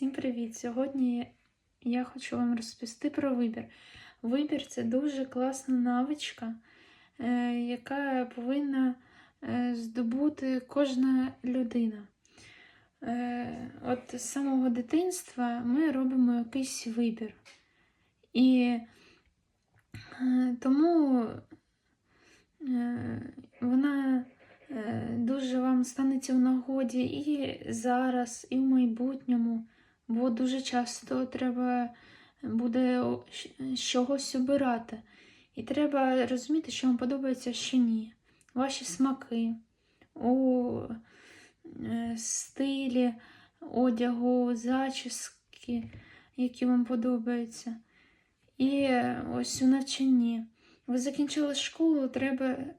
Всім привіт! Сьогодні я хочу вам розповісти про вибір. Вибір це дуже класна навичка, е, яка повинна е, здобути кожна людина. Е, От з самого дитинства ми робимо якийсь вибір. І тому вона дуже вам станеться в нагоді і зараз, і в майбутньому, бо дуже часто треба буде з чогось обирати. І треба розуміти, що вам подобається, що ні. Ваші смаки у е, стилі одягу, зачіски, які вам подобаються. І е, ось у навчанні. Ви закінчили школу, треба е,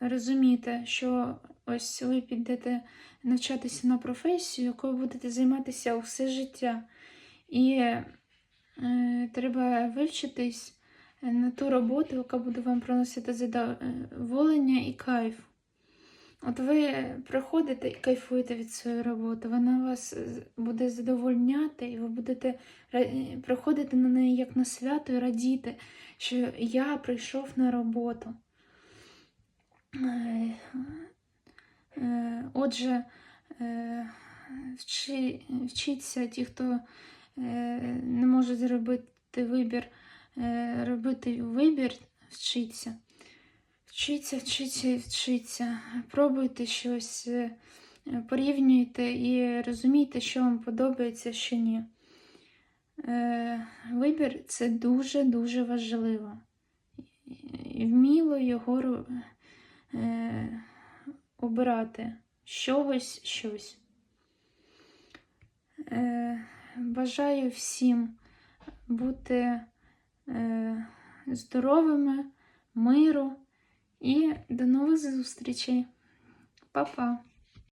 розуміти, що ось ви підете навчатися на професію, якою будете займатися все життя. І е, треба вивчитись на ту роботу, яка буде вам приносити задоволення і кайф. От ви приходите і кайфуєте від своєї роботи, вона вас е, буде задовольняти, і ви будете приходити на неї як на свято і радіти, що я прийшов на роботу. Е, Отже, е, вчіться ті, хто е, не може зробити вибір, робити вибір, вчіться. Вчіться, вчіться і вчіться. Пробуйте щось, порівнюйте і розумійте, що вам подобається, що ні. Вибір це дуже-дуже важливо. Вміло його обирати з чогось щось. Е, Бажаю всім бути е, здоровими, миру і до нових зустрічей. Па-па!